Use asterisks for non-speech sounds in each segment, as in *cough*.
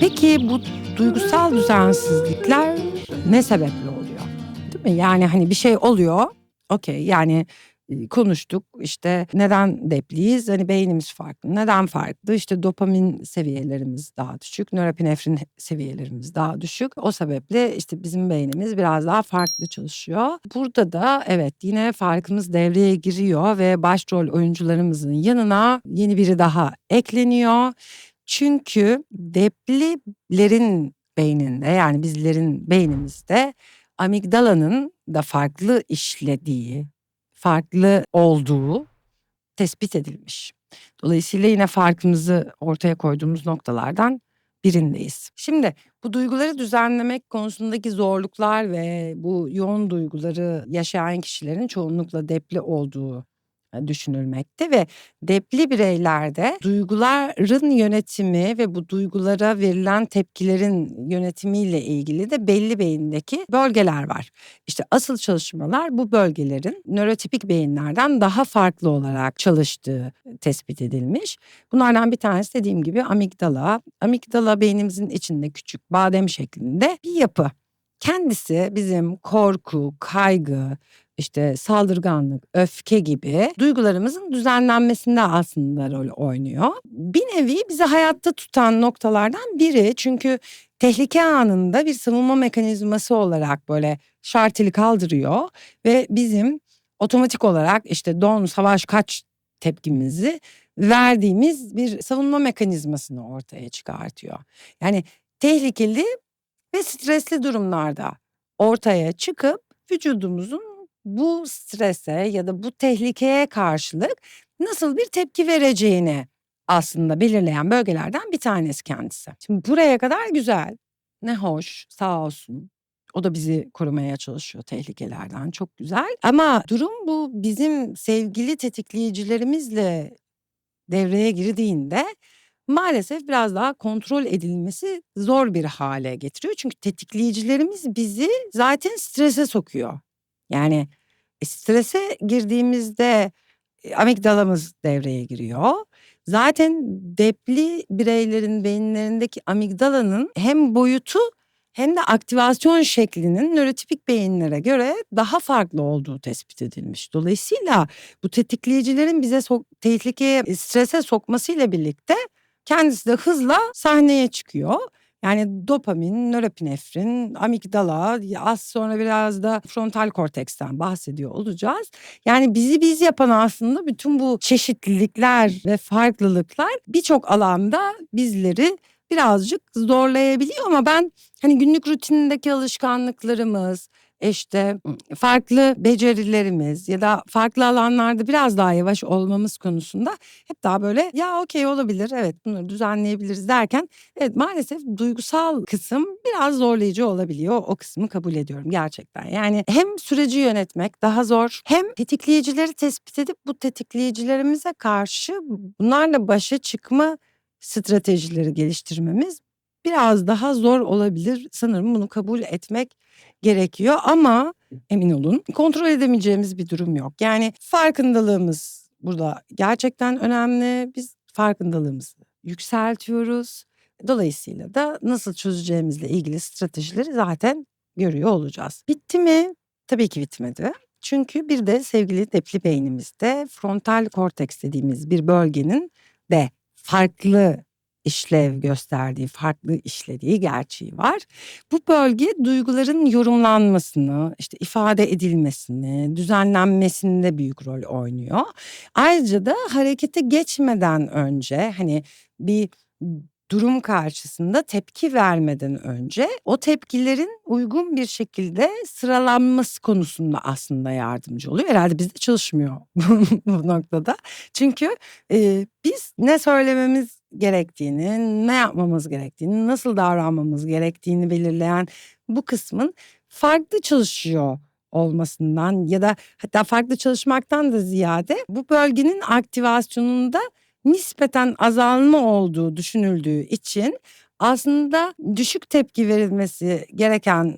Peki bu duygusal düzensizlikler ne sebeple oluyor? Değil mi? Yani hani bir şey oluyor. Okey yani konuştuk. İşte neden depliyiz? Hani beynimiz farklı. Neden farklı? İşte dopamin seviyelerimiz daha düşük nöropinefrin seviyelerimiz daha düşük. O sebeple işte bizim beynimiz biraz daha farklı çalışıyor. Burada da evet yine farkımız devreye giriyor ve başrol oyuncularımızın yanına yeni biri daha ekleniyor. Çünkü deplilerin beyninde yani bizlerin beynimizde amigdalanın da farklı işlediği, farklı olduğu tespit edilmiş. Dolayısıyla yine farkımızı ortaya koyduğumuz noktalardan birindeyiz. Şimdi bu duyguları düzenlemek konusundaki zorluklar ve bu yoğun duyguları yaşayan kişilerin çoğunlukla depli olduğu düşünülmekte ve depli bireylerde duyguların yönetimi ve bu duygulara verilen tepkilerin yönetimiyle ilgili de belli beyindeki bölgeler var. İşte asıl çalışmalar bu bölgelerin nörotipik beyinlerden daha farklı olarak çalıştığı tespit edilmiş. Bunlardan bir tanesi dediğim gibi amigdala. Amigdala beynimizin içinde küçük badem şeklinde bir yapı. Kendisi bizim korku, kaygı, işte saldırganlık, öfke gibi duygularımızın düzenlenmesinde aslında rol oynuyor. Bir nevi bizi hayatta tutan noktalardan biri çünkü tehlike anında bir savunma mekanizması olarak böyle şarteli kaldırıyor ve bizim otomatik olarak işte don, savaş, kaç tepkimizi verdiğimiz bir savunma mekanizmasını ortaya çıkartıyor. Yani tehlikeli ve stresli durumlarda ortaya çıkıp vücudumuzun bu strese ya da bu tehlikeye karşılık nasıl bir tepki vereceğini aslında belirleyen bölgelerden bir tanesi kendisi. Şimdi buraya kadar güzel. Ne hoş, sağ olsun. O da bizi korumaya çalışıyor tehlikelerden. Çok güzel. Ama durum bu bizim sevgili tetikleyicilerimizle devreye girdiğinde maalesef biraz daha kontrol edilmesi zor bir hale getiriyor. Çünkü tetikleyicilerimiz bizi zaten strese sokuyor. Yani e, strese girdiğimizde e, amigdalamız devreye giriyor. Zaten depli bireylerin beyinlerindeki amigdalanın hem boyutu hem de aktivasyon şeklinin nörotipik beyinlere göre daha farklı olduğu tespit edilmiş. Dolayısıyla bu tetikleyicilerin bize sok tehlikeye, strese sokmasıyla birlikte kendisi de hızla sahneye çıkıyor. Yani dopamin, nöropinefrin, amigdala, az sonra biraz da frontal korteksten bahsediyor olacağız. Yani bizi biz yapan aslında bütün bu çeşitlilikler ve farklılıklar birçok alanda bizleri birazcık zorlayabiliyor ama ben hani günlük rutinindeki alışkanlıklarımız, işte farklı becerilerimiz ya da farklı alanlarda biraz daha yavaş olmamız konusunda hep daha böyle ya okey olabilir evet bunları düzenleyebiliriz derken evet maalesef duygusal kısım biraz zorlayıcı olabiliyor. O kısmı kabul ediyorum gerçekten. Yani hem süreci yönetmek daha zor hem tetikleyicileri tespit edip bu tetikleyicilerimize karşı bunlarla başa çıkma stratejileri geliştirmemiz biraz daha zor olabilir. Sanırım bunu kabul etmek gerekiyor ama emin olun kontrol edemeyeceğimiz bir durum yok. Yani farkındalığımız burada gerçekten önemli. Biz farkındalığımızı yükseltiyoruz. Dolayısıyla da nasıl çözeceğimizle ilgili stratejileri zaten görüyor olacağız. Bitti mi? Tabii ki bitmedi. Çünkü bir de sevgili depli beynimizde frontal korteks dediğimiz bir bölgenin de farklı işlev gösterdiği, farklı işlediği gerçeği var. Bu bölge duyguların yorumlanmasını, işte ifade edilmesini, düzenlenmesinde büyük rol oynuyor. Ayrıca da harekete geçmeden önce hani bir durum karşısında tepki vermeden önce o tepkilerin uygun bir şekilde sıralanması konusunda aslında yardımcı oluyor. Herhalde bizde çalışmıyor *laughs* bu noktada. Çünkü e, biz ne söylememiz gerektiğini, ne yapmamız gerektiğini, nasıl davranmamız gerektiğini belirleyen bu kısmın farklı çalışıyor olmasından ya da hatta farklı çalışmaktan da ziyade bu bölgenin aktivasyonunda nispeten azalma olduğu düşünüldüğü için aslında düşük tepki verilmesi gereken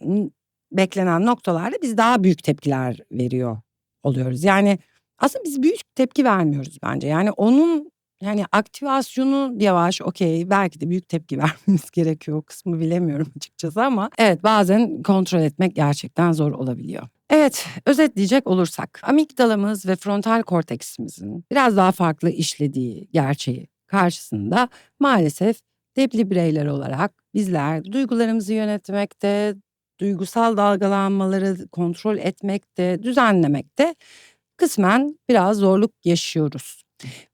beklenen noktalarda biz daha büyük tepkiler veriyor oluyoruz. Yani aslında biz büyük tepki vermiyoruz bence. Yani onun Yani aktivasyonu yavaş okey belki de büyük tepki *laughs* vermemiz gerekiyor o kısmı bilemiyorum açıkçası ama evet bazen kontrol etmek gerçekten zor olabiliyor. Evet, özetleyecek olursak amigdalamız ve frontal korteksimizin biraz daha farklı işlediği gerçeği karşısında maalesef debli bireyler olarak bizler duygularımızı yönetmekte, duygusal dalgalanmaları kontrol etmekte, düzenlemekte kısmen biraz zorluk yaşıyoruz.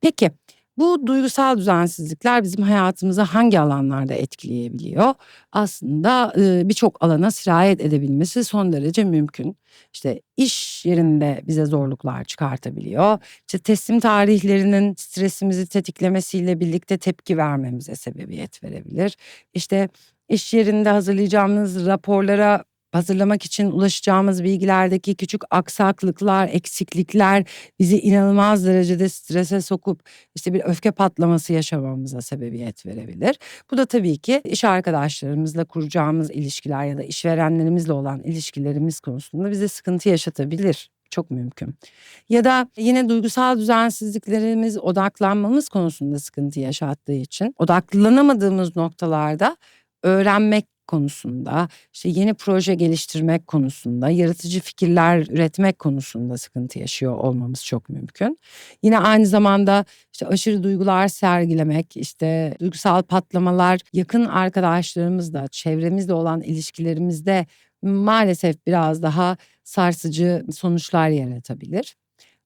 Peki bu duygusal düzensizlikler bizim hayatımızı hangi alanlarda etkileyebiliyor? Aslında birçok alana sirayet edebilmesi son derece mümkün. İşte iş yerinde bize zorluklar çıkartabiliyor. İşte teslim tarihlerinin stresimizi tetiklemesiyle birlikte tepki vermemize sebebiyet verebilir. İşte iş yerinde hazırlayacağımız raporlara hazırlamak için ulaşacağımız bilgilerdeki küçük aksaklıklar, eksiklikler bizi inanılmaz derecede strese sokup işte bir öfke patlaması yaşamamıza sebebiyet verebilir. Bu da tabii ki iş arkadaşlarımızla kuracağımız ilişkiler ya da işverenlerimizle olan ilişkilerimiz konusunda bize sıkıntı yaşatabilir. Çok mümkün. Ya da yine duygusal düzensizliklerimiz, odaklanmamız konusunda sıkıntı yaşattığı için odaklanamadığımız noktalarda öğrenmek konusunda, işte yeni proje geliştirmek konusunda, yaratıcı fikirler üretmek konusunda sıkıntı yaşıyor olmamız çok mümkün. Yine aynı zamanda işte aşırı duygular sergilemek, işte duygusal patlamalar yakın arkadaşlarımızla, çevremizle olan ilişkilerimizde maalesef biraz daha sarsıcı sonuçlar yaratabilir.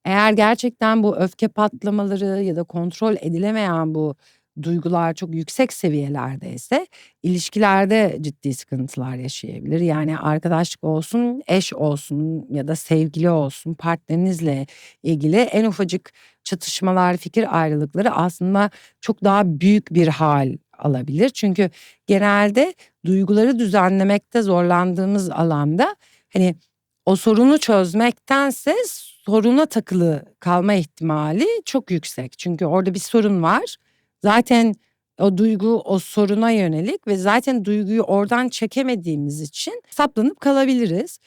Eğer gerçekten bu öfke patlamaları ya da kontrol edilemeyen bu duygular çok yüksek seviyelerdeyse ilişkilerde ciddi sıkıntılar yaşayabilir. Yani arkadaşlık olsun, eş olsun ya da sevgili olsun partnerinizle ilgili en ufacık çatışmalar, fikir ayrılıkları aslında çok daha büyük bir hal alabilir. Çünkü genelde duyguları düzenlemekte zorlandığımız alanda hani o sorunu çözmektense soruna takılı kalma ihtimali çok yüksek. Çünkü orada bir sorun var Zaten o duygu o soruna yönelik ve zaten duyguyu oradan çekemediğimiz için saplanıp kalabiliriz.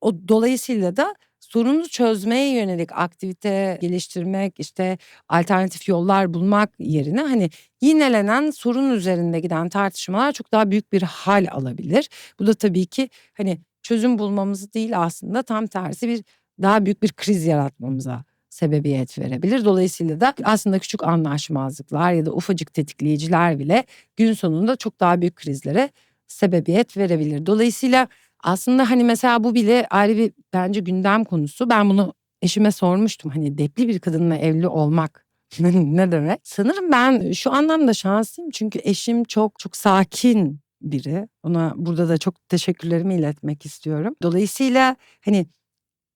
O dolayısıyla da sorunu çözmeye yönelik aktivite geliştirmek işte alternatif yollar bulmak yerine hani yinelenen sorun üzerinde giden tartışmalar çok daha büyük bir hal alabilir. Bu da tabii ki hani çözüm bulmamızı değil aslında tam tersi bir daha büyük bir kriz yaratmamıza sebebiyet verebilir. Dolayısıyla da aslında küçük anlaşmazlıklar ya da ufacık tetikleyiciler bile gün sonunda çok daha büyük krizlere sebebiyet verebilir. Dolayısıyla aslında hani mesela bu bile ayrı bir bence gündem konusu. Ben bunu eşime sormuştum. Hani depli bir kadınla evli olmak *laughs* ne demek? Sanırım ben şu anlamda şanslıyım çünkü eşim çok çok sakin biri. Ona burada da çok teşekkürlerimi iletmek istiyorum. Dolayısıyla hani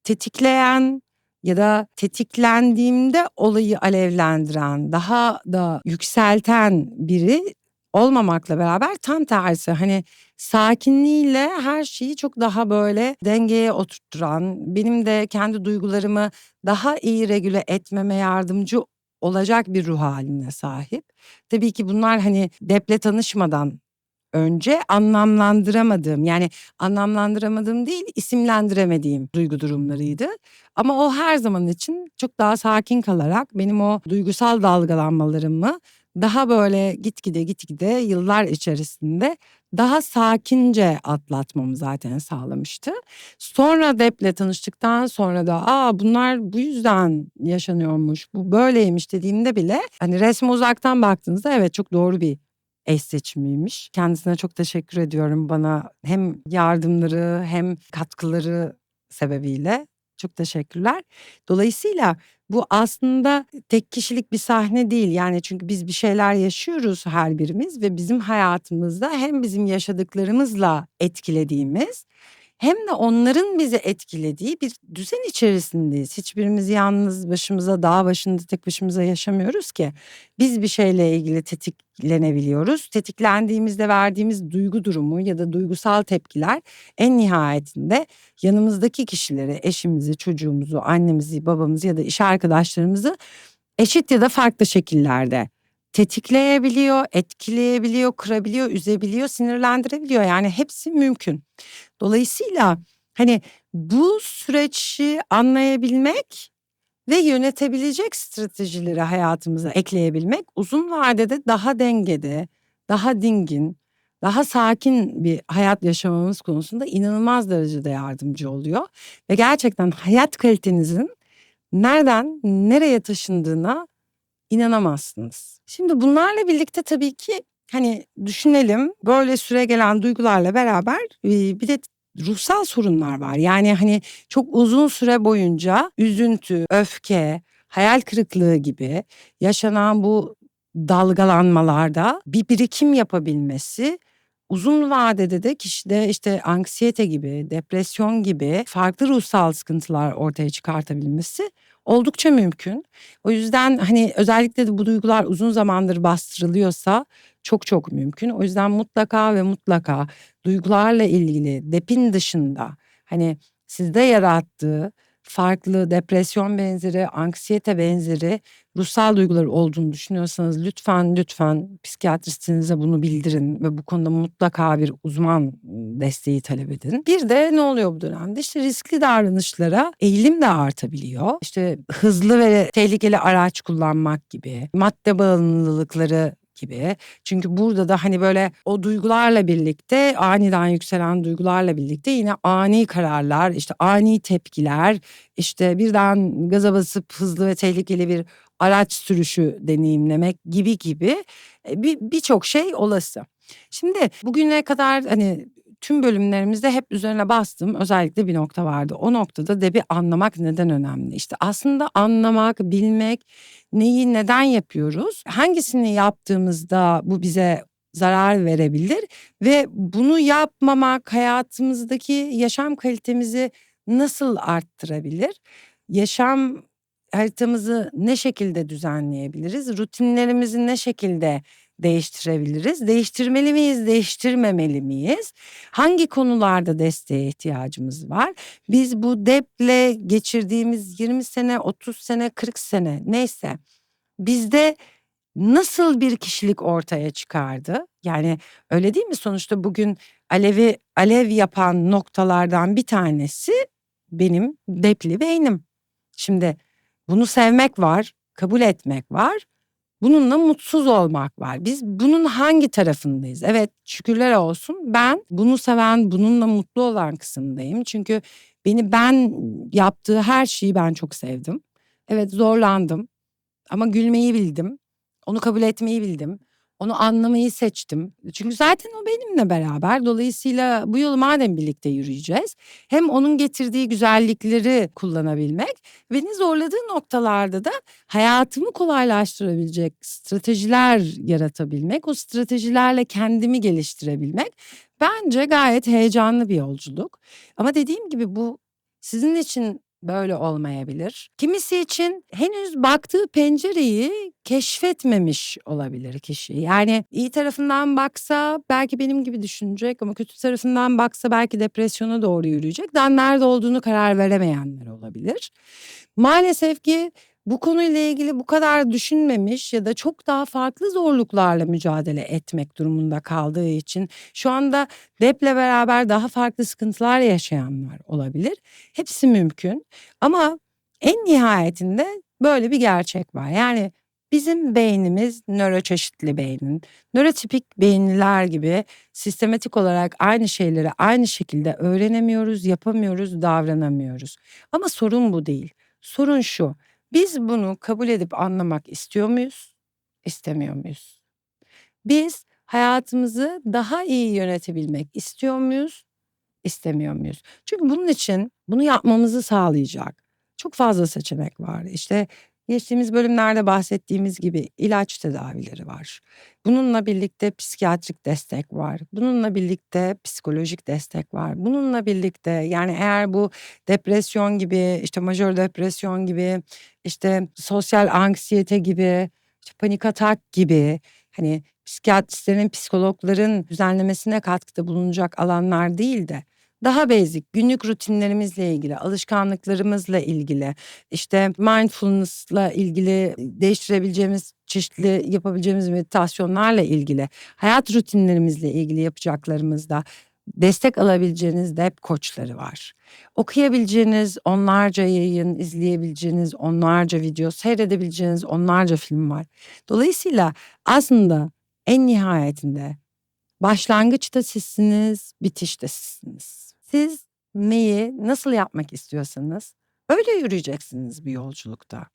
tetikleyen ya da tetiklendiğimde olayı alevlendiren, daha da yükselten biri olmamakla beraber tam tersi hani sakinliğiyle her şeyi çok daha böyle dengeye oturtturan, benim de kendi duygularımı daha iyi regüle etmeme yardımcı olacak bir ruh haline sahip. Tabii ki bunlar hani deple tanışmadan önce anlamlandıramadığım yani anlamlandıramadığım değil isimlendiremediğim duygu durumlarıydı. Ama o her zaman için çok daha sakin kalarak benim o duygusal dalgalanmalarımı daha böyle gitgide gitgide yıllar içerisinde daha sakince atlatmamı zaten sağlamıştı. Sonra Dep'le tanıştıktan sonra da aa bunlar bu yüzden yaşanıyormuş, bu böyleymiş dediğimde bile hani resme uzaktan baktığınızda evet çok doğru bir eş seçimiymiş. Kendisine çok teşekkür ediyorum bana hem yardımları hem katkıları sebebiyle. Çok teşekkürler. Dolayısıyla bu aslında tek kişilik bir sahne değil. Yani çünkü biz bir şeyler yaşıyoruz her birimiz ve bizim hayatımızda hem bizim yaşadıklarımızla etkilediğimiz hem de onların bizi etkilediği bir düzen içerisindeyiz. Hiçbirimiz yalnız başımıza dağ başında tek başımıza yaşamıyoruz ki. Biz bir şeyle ilgili tetiklenebiliyoruz. Tetiklendiğimizde verdiğimiz duygu durumu ya da duygusal tepkiler en nihayetinde yanımızdaki kişileri, eşimizi, çocuğumuzu, annemizi, babamızı ya da iş arkadaşlarımızı eşit ya da farklı şekillerde tetikleyebiliyor, etkileyebiliyor, kırabiliyor, üzebiliyor, sinirlendirebiliyor. Yani hepsi mümkün. Dolayısıyla hani bu süreci anlayabilmek ve yönetebilecek stratejileri hayatımıza ekleyebilmek uzun vadede daha dengede, daha dingin, daha sakin bir hayat yaşamamız konusunda inanılmaz derecede yardımcı oluyor. Ve gerçekten hayat kalitenizin nereden nereye taşındığına inanamazsınız. Şimdi bunlarla birlikte tabii ki hani düşünelim böyle süre gelen duygularla beraber bir de ruhsal sorunlar var. Yani hani çok uzun süre boyunca üzüntü, öfke, hayal kırıklığı gibi yaşanan bu dalgalanmalarda bir birikim yapabilmesi uzun vadede de kişide işte anksiyete gibi, depresyon gibi farklı ruhsal sıkıntılar ortaya çıkartabilmesi oldukça mümkün. O yüzden hani özellikle de bu duygular uzun zamandır bastırılıyorsa çok çok mümkün. O yüzden mutlaka ve mutlaka duygularla ilgili depin dışında hani sizde yarattığı farklı depresyon benzeri, anksiyete benzeri ruhsal duygular olduğunu düşünüyorsanız lütfen lütfen psikiyatristinize bunu bildirin ve bu konuda mutlaka bir uzman desteği talep edin. Bir de ne oluyor bu dönemde? İşte riskli davranışlara eğilim de artabiliyor. İşte hızlı ve tehlikeli araç kullanmak gibi, madde bağımlılıkları gibi. Çünkü burada da hani böyle o duygularla birlikte aniden yükselen duygularla birlikte yine ani kararlar, işte ani tepkiler, işte birden gaza basıp hızlı ve tehlikeli bir araç sürüşü deneyimlemek gibi gibi bir birçok şey olası. Şimdi bugüne kadar hani tüm bölümlerimizde hep üzerine bastığım özellikle bir nokta vardı. O noktada debi anlamak neden önemli? İşte aslında anlamak, bilmek, neyi neden yapıyoruz? Hangisini yaptığımızda bu bize zarar verebilir ve bunu yapmamak hayatımızdaki yaşam kalitemizi nasıl arttırabilir? Yaşam haritamızı ne şekilde düzenleyebiliriz? Rutinlerimizi ne şekilde değiştirebiliriz? Değiştirmeli miyiz, değiştirmemeli miyiz? Hangi konularda desteğe ihtiyacımız var? Biz bu deple geçirdiğimiz 20 sene, 30 sene, 40 sene neyse bizde nasıl bir kişilik ortaya çıkardı? Yani öyle değil mi? Sonuçta bugün alevi alev yapan noktalardan bir tanesi benim depli beynim. Şimdi bunu sevmek var, kabul etmek var. Bununla mutsuz olmak var. Biz bunun hangi tarafındayız? Evet şükürler olsun ben bunu seven, bununla mutlu olan kısımdayım. Çünkü beni ben yaptığı her şeyi ben çok sevdim. Evet zorlandım ama gülmeyi bildim. Onu kabul etmeyi bildim. Onu anlamayı seçtim. Çünkü zaten o benimle beraber. Dolayısıyla bu yolu madem birlikte yürüyeceğiz. Hem onun getirdiği güzellikleri kullanabilmek, beni zorladığı noktalarda da hayatımı kolaylaştırabilecek stratejiler yaratabilmek, o stratejilerle kendimi geliştirebilmek bence gayet heyecanlı bir yolculuk. Ama dediğim gibi bu sizin için böyle olmayabilir. Kimisi için henüz baktığı pencereyi keşfetmemiş olabilir kişi. Yani iyi tarafından baksa belki benim gibi düşünecek ama kötü tarafından baksa belki depresyona doğru yürüyecek. Daha nerede olduğunu karar veremeyenler olabilir. Maalesef ki bu konuyla ilgili bu kadar düşünmemiş ya da çok daha farklı zorluklarla mücadele etmek durumunda kaldığı için şu anda deple beraber daha farklı sıkıntılar yaşayanlar olabilir. Hepsi mümkün ama en nihayetinde böyle bir gerçek var. Yani bizim beynimiz nöroçeşitli beynin, nörotipik beyinliler gibi sistematik olarak aynı şeyleri aynı şekilde öğrenemiyoruz, yapamıyoruz, davranamıyoruz. Ama sorun bu değil. Sorun şu. Biz bunu kabul edip anlamak istiyor muyuz? İstemiyor muyuz? Biz hayatımızı daha iyi yönetebilmek istiyor muyuz? İstemiyor muyuz? Çünkü bunun için bunu yapmamızı sağlayacak çok fazla seçenek var. İşte Geçtiğimiz bölümlerde bahsettiğimiz gibi ilaç tedavileri var. Bununla birlikte psikiyatrik destek var. Bununla birlikte psikolojik destek var. Bununla birlikte yani eğer bu depresyon gibi işte majör depresyon gibi işte sosyal anksiyete gibi işte panik atak gibi hani psikiyatristlerin, psikologların düzenlemesine katkıda bulunacak alanlar değil de daha basic günlük rutinlerimizle ilgili, alışkanlıklarımızla ilgili, işte mindfulness'la ilgili değiştirebileceğimiz çeşitli yapabileceğimiz meditasyonlarla ilgili, hayat rutinlerimizle ilgili yapacaklarımızda destek alabileceğiniz dep koçları var. Okuyabileceğiniz onlarca yayın, izleyebileceğiniz onlarca video, seyredebileceğiniz onlarca film var. Dolayısıyla aslında en nihayetinde başlangıçta sizsiniz, bitişte sizsiniz. Siz neyi nasıl yapmak istiyorsanız öyle yürüyeceksiniz bir yolculukta.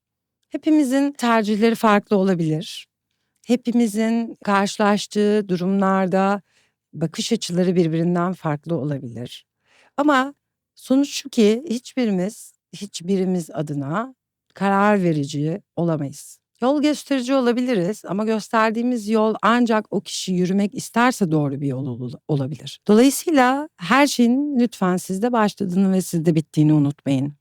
Hepimizin tercihleri farklı olabilir. Hepimizin karşılaştığı durumlarda bakış açıları birbirinden farklı olabilir. Ama sonuç şu ki hiçbirimiz hiçbirimiz adına karar verici olamayız. Yol gösterici olabiliriz ama gösterdiğimiz yol ancak o kişi yürümek isterse doğru bir yol olabilir. Dolayısıyla her şeyin lütfen sizde başladığını ve sizde bittiğini unutmayın.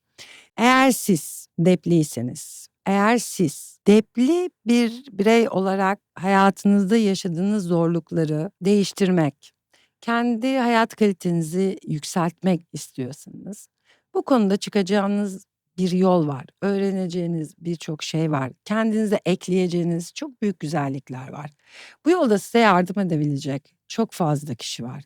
Eğer siz depliyseniz, eğer siz depli bir birey olarak hayatınızda yaşadığınız zorlukları değiştirmek, kendi hayat kalitenizi yükseltmek istiyorsanız bu konuda çıkacağınız bir yol var. Öğreneceğiniz birçok şey var. Kendinize ekleyeceğiniz çok büyük güzellikler var. Bu yolda size yardım edebilecek çok fazla kişi var.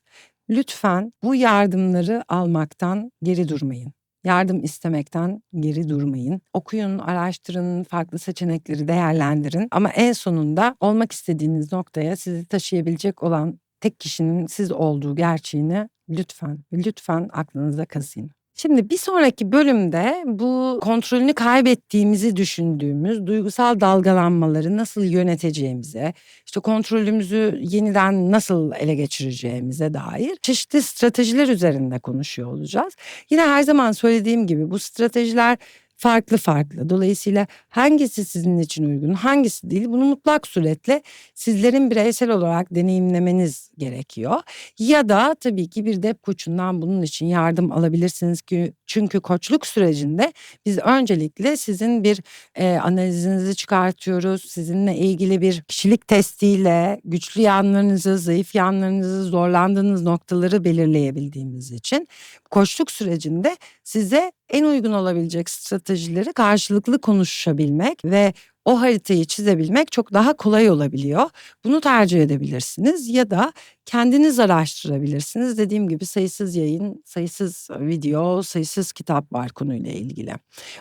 Lütfen bu yardımları almaktan geri durmayın. Yardım istemekten geri durmayın. Okuyun, araştırın, farklı seçenekleri değerlendirin. Ama en sonunda olmak istediğiniz noktaya sizi taşıyabilecek olan tek kişinin siz olduğu gerçeğini lütfen, lütfen aklınıza kazıyın. Şimdi bir sonraki bölümde bu kontrolünü kaybettiğimizi düşündüğümüz duygusal dalgalanmaları nasıl yöneteceğimize, işte kontrolümüzü yeniden nasıl ele geçireceğimize dair çeşitli stratejiler üzerinde konuşuyor olacağız. Yine her zaman söylediğim gibi bu stratejiler farklı farklı. Dolayısıyla hangisi sizin için uygun, hangisi değil bunu mutlak suretle sizlerin bireysel olarak deneyimlemeniz gerekiyor. Ya da tabii ki bir dep koçundan bunun için yardım alabilirsiniz ki çünkü koçluk sürecinde biz öncelikle sizin bir e, analizinizi çıkartıyoruz. Sizinle ilgili bir kişilik testiyle güçlü yanlarınızı, zayıf yanlarınızı, zorlandığınız noktaları belirleyebildiğimiz için koçluk sürecinde size en uygun olabilecek stratejileri karşılıklı konuşabilmek ve o haritayı çizebilmek çok daha kolay olabiliyor. Bunu tercih edebilirsiniz ya da kendiniz araştırabilirsiniz. Dediğim gibi sayısız yayın, sayısız video, sayısız kitap var konuyla ilgili.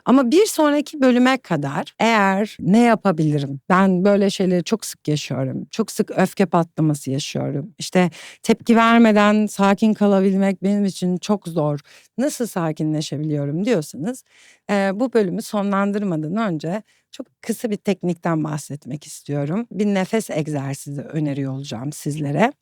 Ama bir sonraki bölüme kadar eğer ne yapabilirim? Ben böyle şeyleri çok sık yaşıyorum. Çok sık öfke patlaması yaşıyorum. İşte tepki vermeden sakin kalabilmek benim için çok zor. Nasıl sakinleşebiliyorum diyorsanız bu bölümü sonlandırmadan önce çok kısa bir teknikten bahsetmek istiyorum. Bir nefes egzersizi öneriyor olacağım sizlere.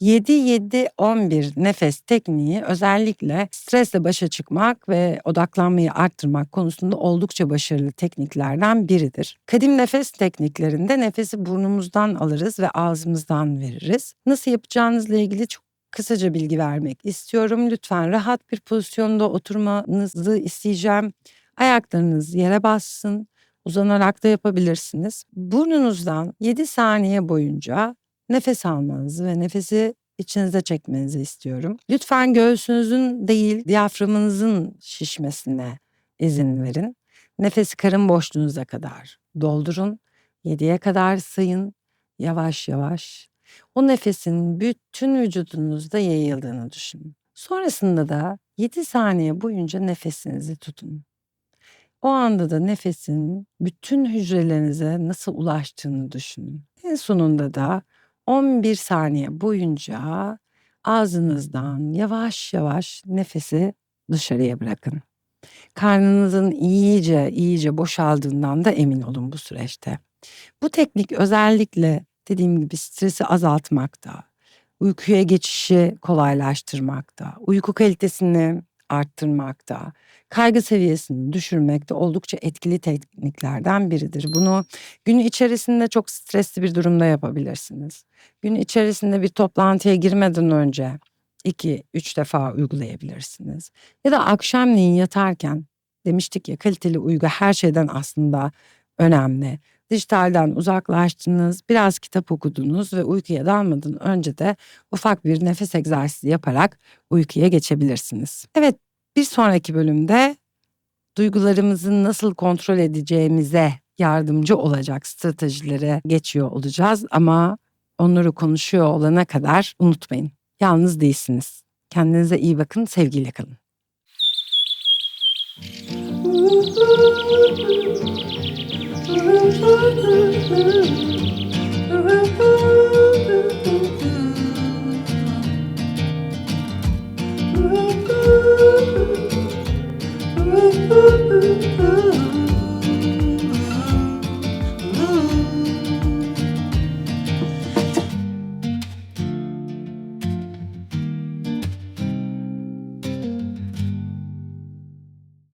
7-7-11 nefes tekniği özellikle stresle başa çıkmak ve odaklanmayı arttırmak konusunda oldukça başarılı tekniklerden biridir. Kadim nefes tekniklerinde nefesi burnumuzdan alırız ve ağzımızdan veririz. Nasıl yapacağınızla ilgili çok kısaca bilgi vermek istiyorum. Lütfen rahat bir pozisyonda oturmanızı isteyeceğim. Ayaklarınız yere bassın. Uzanarak da yapabilirsiniz. Burnunuzdan 7 saniye boyunca nefes almanızı ve nefesi içinize çekmenizi istiyorum. Lütfen göğsünüzün değil diyaframınızın şişmesine izin verin. Nefesi karın boşluğunuza kadar doldurun. 7'ye kadar sayın. Yavaş yavaş. O nefesin bütün vücudunuzda yayıldığını düşünün. Sonrasında da 7 saniye boyunca nefesinizi tutun. O anda da nefesin bütün hücrelerinize nasıl ulaştığını düşünün. En sonunda da 11 saniye boyunca ağzınızdan yavaş yavaş nefesi dışarıya bırakın. Karnınızın iyice iyice boşaldığından da emin olun bu süreçte. Bu teknik özellikle dediğim gibi stresi azaltmakta, uykuya geçişi kolaylaştırmakta, uyku kalitesini arttırmakta, kaygı seviyesini düşürmekte oldukça etkili tekniklerden biridir. Bunu gün içerisinde çok stresli bir durumda yapabilirsiniz. Gün içerisinde bir toplantıya girmeden önce iki, üç defa uygulayabilirsiniz. Ya da akşamleyin yatarken demiştik ya kaliteli uygu her şeyden aslında önemli. Dijitalden uzaklaştınız, biraz kitap okudunuz ve uykuya dalmadan önce de ufak bir nefes egzersizi yaparak uykuya geçebilirsiniz. Evet, bir sonraki bölümde duygularımızı nasıl kontrol edeceğimize yardımcı olacak stratejilere geçiyor olacağız ama onları konuşuyor olana kadar unutmayın. Yalnız değilsiniz. Kendinize iyi bakın. Sevgiyle kalın. Thank. Ooh, ooh, ooh.